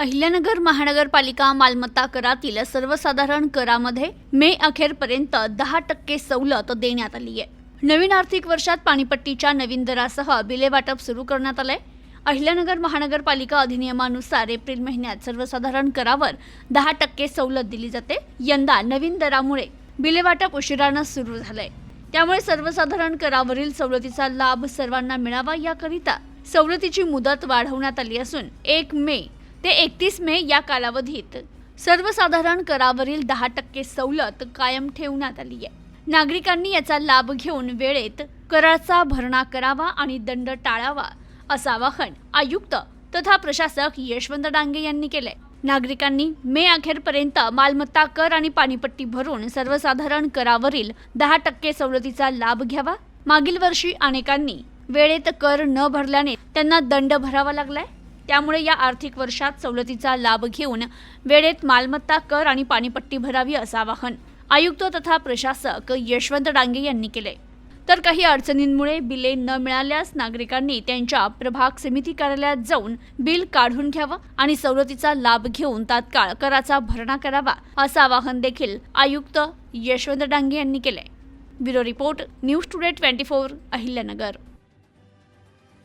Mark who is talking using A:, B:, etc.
A: अहिल्यानगर महानगरपालिका मालमत्ता करातील सर्वसाधारण करामध्ये मे अखेरपर्यंत दहा टक्के सवलत देण्यात आली आहे. नवीन आर्थिक वर्षात पाणीपट्टीच्या नवीन दरासह बिले वाटप सुरू करण्यात आलंय. अहिल्यानगर महानगरपालिका अधिनियमानुसार एप्रिल महिन्यात सर्वसाधारण करावर दहा टक्के सवलत दिली जाते. यंदा नवीन दरामुळे बिले वाटप उशिरानं सुरू झालंय. त्यामुळे सर्वसाधारण करावरील सवलतीचा लाभ सर्वांना मिळावा याकरिता सवलतीची मुदत वाढवण्यात आली असून एक मे ते एकतीस मे या कालावधीत सर्वसाधारण करावरील दहा टक्के सवलत कायम ठेवण्यात आली आहे. नागरिकांनी याचा लाभ घेऊन वेळेत कराचा भरणा करावा आणि दंड टाळावा असं आवाहन आयुक्त तथा प्रशासक यशवंत डांगे यांनी केलंय. नागरिकांनी मे अखेरपर्यंत मालमत्ता कर आणि पाणीपट्टी भरून सर्वसाधारण करावरील दहा टक्के सवलतीचा लाभ घ्यावा. मागील वर्षी अनेकांनी वेळेत कर न भरल्याने त्यांना दंड भरावा लागलाय. त्यामुळे या आर्थिक वर्षात सवलतीचा लाभ घेऊन वेळेत मालमत्ता कर आणि पाणीपट्टी भरावी असं आवाहन आयुक्त तथा प्रशासक यशवंत डांगे यांनी केले. तर काही अडचणींमुळे बिले न मिळाल्यास नागरिकांनी त्यांच्या प्रभाग समिती कार्यालयात जाऊन बिल काढून घ्यावं आणि सवलतीचा लाभ घेऊन तात्काळ कराचा भरणा करावा असं आवाहन देखील आयुक्त यशवंत डांगे यांनी केले. Bureau report news today twenty four Ahilyanagar.